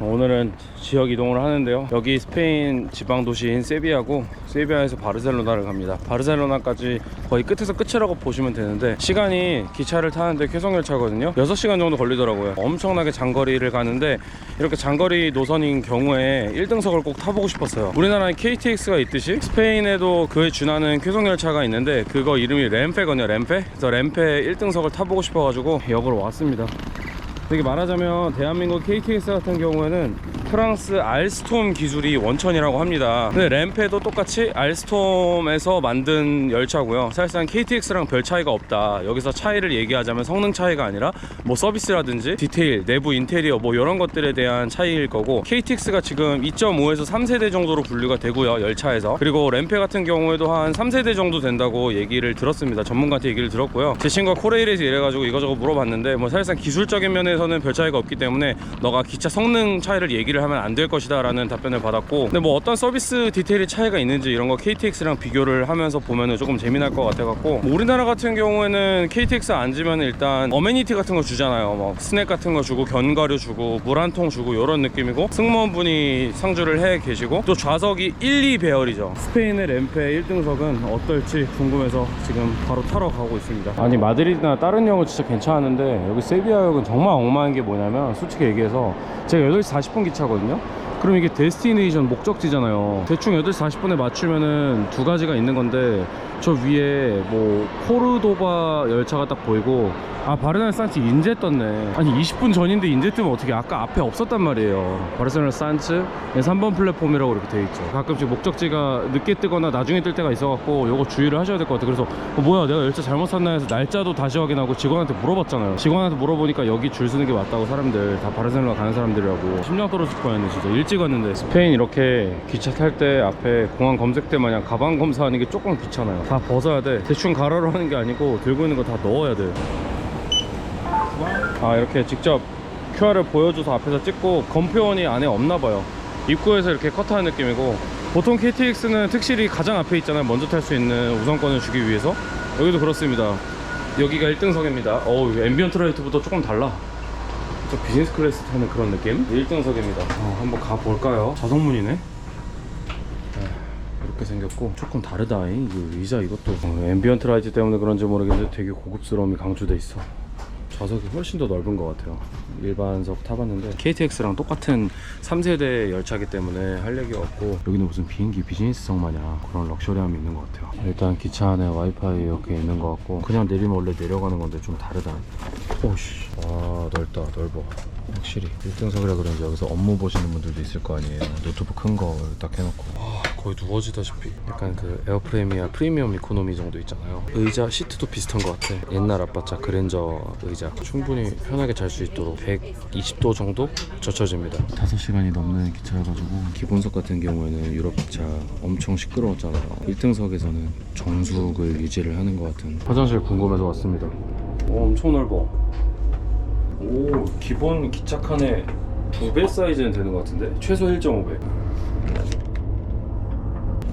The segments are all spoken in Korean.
오늘은 지역 이동을 하는데요. 여기 스페인 지방 도시인 세비야고 세비야에서 바르셀로나를 갑니다. 바르셀로나까지 거의 끝에서 끝이라고 보시면 되는데 시간이 기차를 타는데 쾌속 열차거든요. 6시간 정도 걸리더라고요. 엄청나게 장거리를 가는데 이렇게 장거리 노선인 경우에 1등석을 꼭 타보고 싶었어요. 우리나라에 KTX가 있듯이 스페인에도 그에 준하는 쾌속 열차가 있는데 그거 이름이 램페거든요. 램페. 그래서 램페 1등석을 타보고 싶어가지고 역으로 왔습니다. 되게 말하자면 대한민국 KTX 같은 경우에는 프랑스 알스톰 기술이 원천이라고 합니다. 근데 램페도 똑같이 알스톰에서 만든 열차고요. 사실상 KTX랑 별 차이가 없다. 여기서 차이를 얘기하자면 성능 차이가 아니라 뭐 서비스라든지 디테일, 내부 인테리어 뭐 이런 것들에 대한 차이일 거고 KTX가 지금 2.5에서 3세대 정도로 분류가 되고요. 열차에서. 그리고 램페 같은 경우에도 한 3세대 정도 된다고 얘기를 들었습니다. 전문가한테 얘기를 들었고요. 제 친구가 코레일에서 일해가지고 이거저거 물어봤는데 뭐 사실상 기술적인 면에서 는 별 차이가 없기 때문에 너가 기차 성능 차이를 얘기를 하면 안 될 것이다 라는 답변을 받았고 근데 뭐 어떤 서비스 디테일이 차이가 있는지 이런 거 KTX랑 비교를 하면서 보면 은 조금 재미날 것 같아 갖고 뭐 우리나라 같은 경우에는 KTX 앉으면 일단 어메니티 같은 거 주잖아요. 뭐 스낵 같은 거 주고 견과류 주고 물 한 통 주고 이런 느낌이고 승무원분이 상주를 해 계시고 또 좌석이 1, 2배열이죠. 스페인의 램페 1등석은 어떨지 궁금해서 지금 바로 타러 가고 있습니다. 아니 마드리드나 다른 역은 진짜 괜찮았는데 여기 세비야 역은 정말 엉망한 게 뭐냐면 솔직히 얘기해서 제가 8시 40분 기차거든요 그럼 이게 데스티네이션 목적지잖아요. 대충 8시 40분에 맞추면은 두 가지가 있는 건데 저 위에 뭐 코르도바 열차가 딱 보이고 아 바르셀로나 산츠 인제 떴네. 아니 20분 전인데 인제 뜨면 어떻게 아까 앞에 없었단 말이에요. 바르셀로나 산츠 3번 플랫폼이라고 이렇게 돼 있죠. 가끔씩 목적지가 늦게 뜨거나 나중에 뜰 때가 있어갖고 요거 주의를 하셔야 될 것 같아요. 그래서 어, 뭐야 내가 열차 잘못 샀나 해서 날짜도 다시 확인하고 직원한테 물어봤잖아요. 직원한테 물어보니까 여기 줄 서는 게 맞다고 사람들 다 바르셀로나 가는 사람들이라고 심장 떨어질 뻔했네 진짜. 일찍 왔는데 스페인 이렇게 기차 탈 때 앞에 공항 검색대 마냥 가방 검사하는 게 조금 귀찮아요. 다 벗어야 돼. 대충 가로로 하는 게 아니고 들고 있는 거 다 넣어야 돼. 아 이렇게 직접 QR을 보여줘서 앞에서 찍고 검표원이 안에 없나 봐요. 입구에서 이렇게 컷하는 느낌이고. 보통 KTX는 특실이 가장 앞에 있잖아요. 먼저 탈 수 있는 우선권을 주기 위해서. 여기도 그렇습니다. 여기가 1등석입니다. 어우 앰비언트 라이트부터 조금 달라 저 비즈니스 클래스 타는 그런 느낌? 1등석입니다. 어, 한번 가볼까요? 자석문이네? 네, 이렇게 생겼고. 조금 다르다 이 의자 이것도. 어, 앰비언트 라이트 때문에 그런지 모르겠는데 되게 고급스러움이 강조돼 있어 좌석이 훨씬 더 넓은 것 같아요. 일반석 타봤는데 KTX랑 똑같은 3세대 열차기 때문에 할 얘기가 없고 여기는 무슨 비행기 비즈니스석 마냥 그런 럭셔리함이 있는 것 같아요. 일단 기차 안에 와이파이 이렇게 있는 것 같고 그냥 내리면 원래 내려가는 건데 좀 다르다. 오씨. 와 넓다 넓어. 확실히. 1등석이라 그런지 여기서 업무 보시는 분들도 있을 거 아니에요. 노트북 큰 거 딱 해놓고. 와 거의 누워지다시피 약간 그 에어프레미아 프리미엄 이코노미 정도 있잖아요. 의자 시트도 비슷한 것 같아. 옛날 아빠차 그랜저 의자. 충분히 편하게 잘 수 있도록 120도 정도 젖혀집니다. 5시간이 넘는 기차여가지고 기본석 같은 경우에는 유럽 기차 엄청 시끄러웠잖아요. 1등석에서는 정숙을 유지를 하는 것 같은. 화장실 궁금해서 왔습니다. 오, 엄청 넓어. 오 기본 기차 칸에 두 배 사이즈는 되는 것 같은데? 최소 1.5배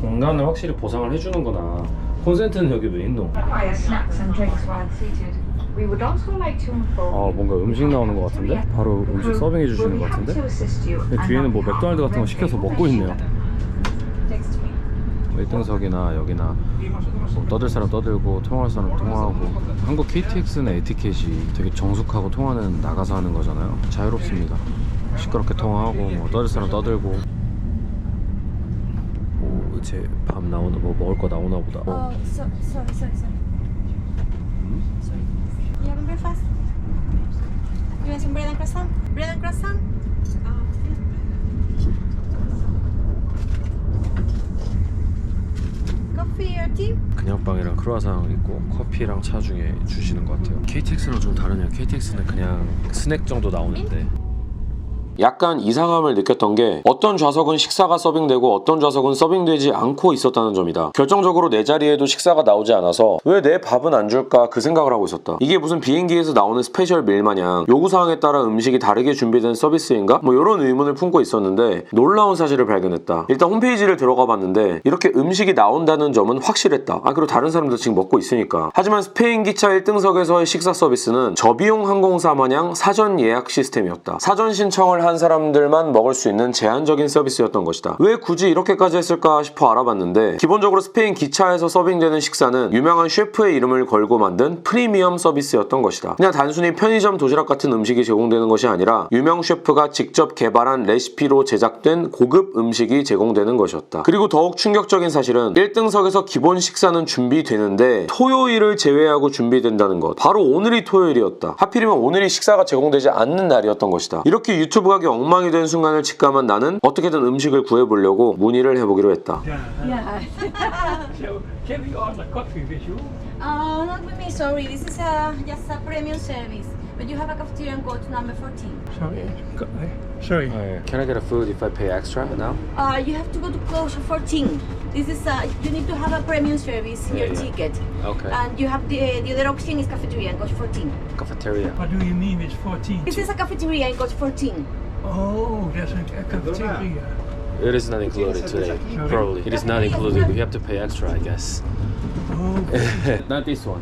공간을 확실히 보상을 해주는구나. 콘센트는 여기 왜 있노? 아 뭔가 음식 나오는 것 같은데? 바로 음식 서빙해 주시는 것 같은데? 뒤에는 뭐 맥도날드 같은 거 시켜서 먹고 있네요. 1등석이나 여기나 뭐 떠들 사람 떠들고 통화할 사람 통화하고. 한국 KTX는 에티켓이 되게 정숙하고 통화는 나가서 하는 거잖아요. 자유롭습니다. 시끄럽게 통화하고 뭐 떠들 사람 떠들고. 오 이제 밥 나오나 뭐 먹을 거 나오나 보다 어. Oh, so, sorry, sorry, sorry. Sorry. You having breakfast? You want some bread and croissant? Bread and croissant? Coffee or tea? 그냥 빵이랑 크루아상 있고 커피랑 차 중에 주시는 것 같아요 KTX랑 좀 다르네요 KTX는 그냥 스낵 정도 나오는데 약간 이상함을 느꼈던 게 어떤 좌석은 식사가 서빙되고 어떤 좌석은 서빙되지 않고 있었다는 점이다. 결정적으로 내 자리에도 식사가 나오지 않아서 왜 내 밥은 안 줄까 그 생각을 하고 있었다. 이게 무슨 비행기에서 나오는 스페셜 밀 마냥 요구사항에 따라 음식이 다르게 준비된 서비스인가? 뭐 이런 의문을 품고 있었는데 놀라운 사실을 발견했다. 일단 홈페이지를 들어가 봤는데 이렇게 음식이 나온다는 점은 확실했다. 아 그리고 다른 사람도 지금 먹고 있으니까. 하지만 스페인 기차 1등석에서의 식사 서비스는 저비용 항공사 마냥 사전 예약 시스템이었다. 사전 신청을 한 사람들만 먹을 수 있는 제한적인 서비스였던 것이다. 왜 굳이 이렇게까지 했을까 싶어 알아봤는데 기본적으로 스페인 기차에서 서빙되는 식사는 유명한 셰프의 이름을 걸고 만든 프리미엄 서비스였던 것이다. 그냥 단순히 편의점 도시락 같은 음식이 제공되는 것이 아니라 유명 셰프가 직접 개발한 레시피로 제작된 고급 음식이 제공되는 것이었다. 그리고 더욱 충격적인 사실은 1등석에서 기본 식사는 준비되는데 토요일을 제외하고 준비된다는 것. 바로 오늘이 토요일이었다. 하필이면 오늘이 식사가 제공되지 않는 날이었던 것이다. 이렇게 유튜브 가게 엉망이 된 순간을 직감한 나는 어떻게든 음식을 구해보려고 문의를 해보기로 했다. Uh, not with me, sorry. This is a, just a premium service. But you have a cafeteria and go to number 14. Sorry. Co- eh, Sorry. Can I get a food if I pay extra now? Uh, you have to go to closure 14. This is a, you need to have a premium service, your yeah. ticket. Okay. And you have the, the other option is cafeteria and coach 14. Cafeteria. What do you mean it's 14? This is a cafeteria and coach 14. Oh, there's a, cafeteria. It is not included today. Probably. It is not included. We have to pay extra, I guess. Oh, not this one.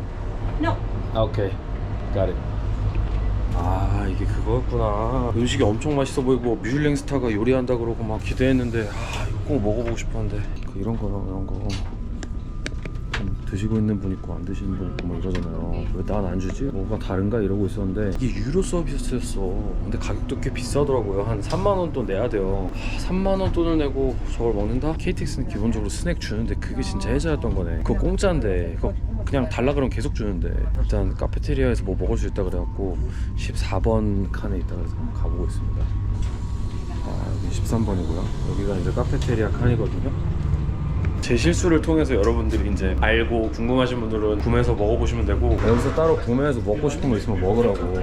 No. 오케이. Got it. 아 이게 그거였구나 음식이 엄청 맛있어 보이고 미슐랭 스타가 요리한다 그러고 막 기대했는데 아 이거 꼭 먹어보고 싶었는데 그 이런 거 이런 거좀 드시고 있는 분 있고 안 드시는 분 있고 뭐 이러잖아요. 왜 난 안 주지? 뭐가 다른가? 이러고 있었는데 이게 유료 서비스였어. 근데 가격도 꽤 비싸더라고요. 한 3만 원 돈 내야 돼요. 하, 3만 원 돈을 내고 저걸 먹는다? KTX는 기본적으로 스낵 주는데 그게 진짜 해자였던 거네. 그거 공짜인데 그거 그냥 달라 그러면 계속 주는데. 일단 카페테리아에서 뭐 먹을 수 있다 그래갖고 14번 칸에 있다 그래서 한번 가보고 있습니다. 아 여기 13번이고요. 여기가 이제 카페테리아 칸이거든요 제 실수를 통해서 여러분들이 이제 알고 궁금하신 분들은 구매해서 먹어보시면 되고. 여기서 따로 구매해서 먹고 싶은 거 있으면 먹으라고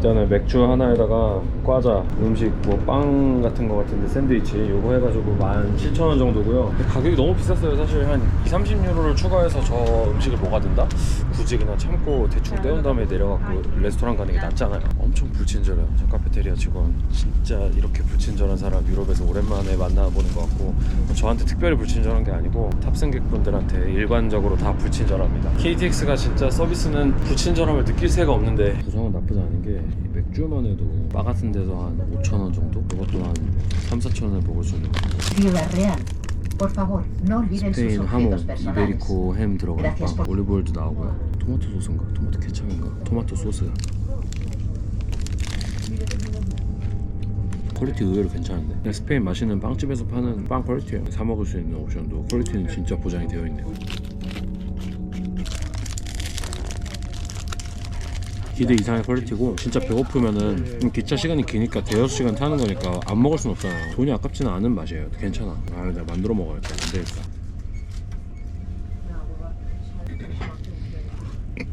일단은 맥주 하나에다가 과자, 음식 뭐 빵 같은 거 같은데 샌드위치 요거 해가지고 17,000원 정도고요. 가격이 너무 비쌌어요. 사실 한 2, 30유로를 추가해서 저 음식을 먹어야 된다? 굳이 그냥 참고 대충 때운 다음에 내려갖고 레스토랑 가는 게 낫잖아요. 엄청 불친절해요. 저 카페테리아 직원 진짜 이렇게 불친절한 사람 유럽에서 오랜만에 만나보는 것 같고 저한테 특별히 불친절한 게 아니고 탑승객분들한테 일관적으로 다 불친절합니다. KTX가 진짜 서비스는 불친절함을 느낄 새가 없는데. 구성은 나쁘지 않은 게이 맥주만 해도 바 같은 데서 한 5,000원 정도? 이것도 한 3, 4,000원에 먹을 수 있는 거 스페인 하모. 이베리코 햄 들어간 빵 올리브오일도 나오고요 토마토 소스인가? 토마토 케찹인가? 토마토 소스야 퀄리티 의외로 괜찮은데 그냥 스페인 맛있는 빵집에서 파는 빵 퀄리티예요 사 먹을 수 있는 옵션도 퀄리티는 진짜 보장이 되어 있네요 기대 이상의 퀄리티고 진짜 배고프면은 기차 시간이 기니까 대여섯 시간 타는 거니까 안 먹을 순 없잖아요. 돈이 아깝지는 않은 맛이에요. 괜찮아. 아 내가 만들어 먹어야겠다. 안 되겠다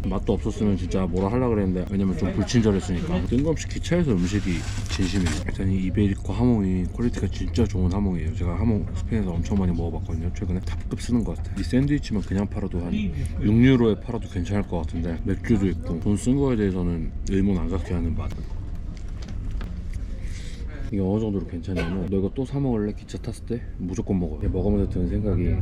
맛도 없었으면 진짜 뭐라 하려 그랬는데 왜냐면 좀 불친절했으니까. 뜬금없이 기차에서 음식이 진심이에요. 일단 이 이베리코 하몽이 퀄리티가 진짜 좋은 하몽이에요. 제가 하몽 스페인에서 엄청 많이 먹어봤거든요. 최근에 탑급 쓰는 것 같아요. 이 샌드위치만 그냥 팔아도 한 6유로에 팔아도 괜찮을 것 같은데 맥주도 있고 돈 쓴 거에 대해서는 의문 안 갖게 하는 맛. 이게 어느 정도로 괜찮냐면 너 이거 또 사 먹을래? 기차 탔을 때? 무조건 먹어 이게 먹으면서 드는 생각이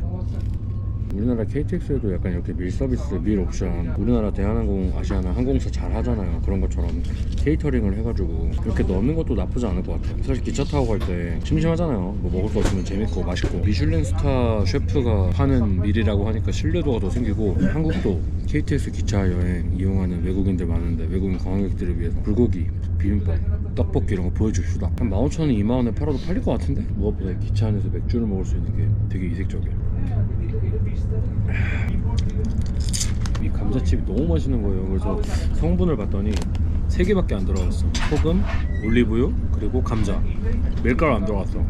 우리나라 KTX에도 약간 이렇게 밀 서비스, 밀 옵션. 우리나라 대한항공, 아시아나 항공사 잘 하잖아요. 그런 것처럼 케이터링을 해가지고 이렇게 넣는 것도 나쁘지 않을 것 같아요. 사실 기차 타고 갈 때 심심하잖아요. 뭐 먹을 거 있으면 재밌고 맛있고. 미슐랭 스타 셰프가 파는 밀이라고 하니까 신뢰도가 더 생기고 한국도 KTX 기차 여행 이용하는 외국인들 많은데 외국인 관광객들을 위해서 불고기, 비빔밥, 떡볶이 이런 거 보여줄 수다. 한 15,000원, 2만원에 팔아도 팔릴 것 같은데? 무엇보다 이 기차 안에서 맥주를 먹을 수 있는 게 되게 이색적이에요 이 감자칩이 너무 맛있는 거예요. 그래서 성분을 봤더니 세 개밖에 안 들어갔어. 소금, 올리브유, 그리고 감자. 밀가루 안 들어갔어.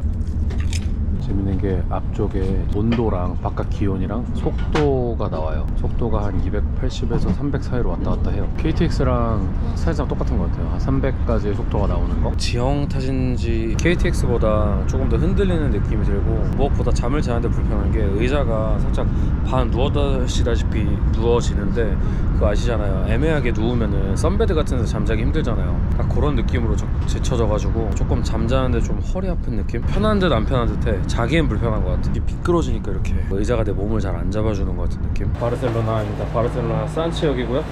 재밌는 게 앞쪽에 온도랑 바깥 기온이랑 속도가 나와요. 속도가 한 280에서 300 사이로 왔다 갔다 해요. KTX랑 사실상 똑같은 것 같아요. 한 300까지의 속도가 나오는 거. 지형 탓인지 KTX보다 조금 더 흔들리는 느낌이 들고 무엇보다 잠을 자는데 불편한 게 의자가 살짝 반 누워다시다시피 누워지는데 그거 아시잖아요. 애매하게 누우면은 썬베드 같은 데서 잠자기 힘들잖아요. 딱 그런 느낌으로 저- 제쳐져가지고 조금 잠자는데 좀 허리 아픈 느낌? 편한 듯 안 편한 듯해. 자기엔 불편한 것 같아. 이게 미끄러지니까 이렇게 의자가 내 몸을 잘 안 잡아주는 것 같은 느낌. 바르셀로나입니다. 바르셀로나 산치역이고요.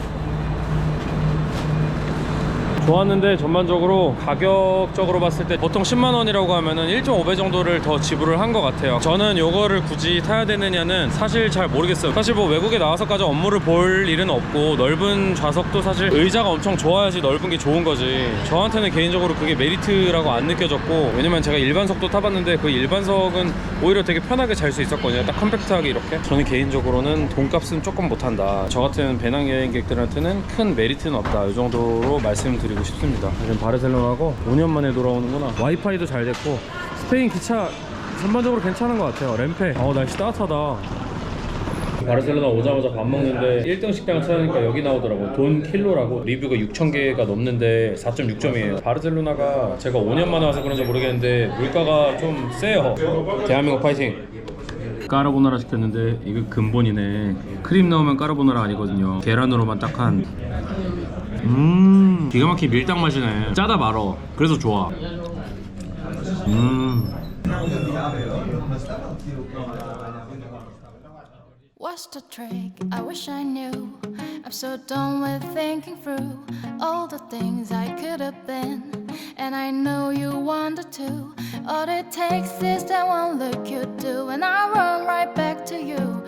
좋았는데 전반적으로 가격적으로 봤을 때 보통 10만 원이라고 하면은 1.5배 정도를 더 지불을 한 것 같아요. 저는 요거를 굳이 타야 되느냐는 사실 잘 모르겠어요. 사실 뭐 외국에 나와서까지 업무를 볼 일은 없고 넓은 좌석도 사실 의자가 엄청 좋아야지 넓은 게 좋은 거지. 저한테는 개인적으로 그게 메리트라고 안 느껴졌고 왜냐면 제가 일반석도 타봤는데 그 일반석은 오히려 되게 편하게 잘 수 있었거든요. 딱 컴팩트하게 이렇게. 저는 개인적으로는 돈값은 조금 못한다. 저 같은 배낭 여행객들한테는 큰 메리트는 없다. 이 정도로 말씀드리고 싶습니다. 지금 바르셀로나고 5년 만에 돌아오는구나. 와이파이도 잘 됐고 스페인 기차 전반적으로 괜찮은 것 같아요. 램페. 어 날씨 따뜻하다. 바르셀로나 오자마자 밥 먹는데 1등 식당을 찾으니까 여기 나오더라고 돈 킬로라고 리뷰가 6,000개가 넘는데 4.6점이에요 바르셀로나가 제가 5년 만에 와서 그런지 모르겠는데 물가가 좀 세요 대한민국 파이팅 까르보나라 시켰는데 이거 근본이네 크림 넣으면 까르보나라 아니거든요 계란으로만 딱한 음 기가 막힌 밀당 맛이네 짜다 말어 그래서 좋아 음 What's the trick? I wish I knew. I'm so done with thinking through all the things I could have been. And I know you wanted to. All it takes is that one look you do, and I run right back to you.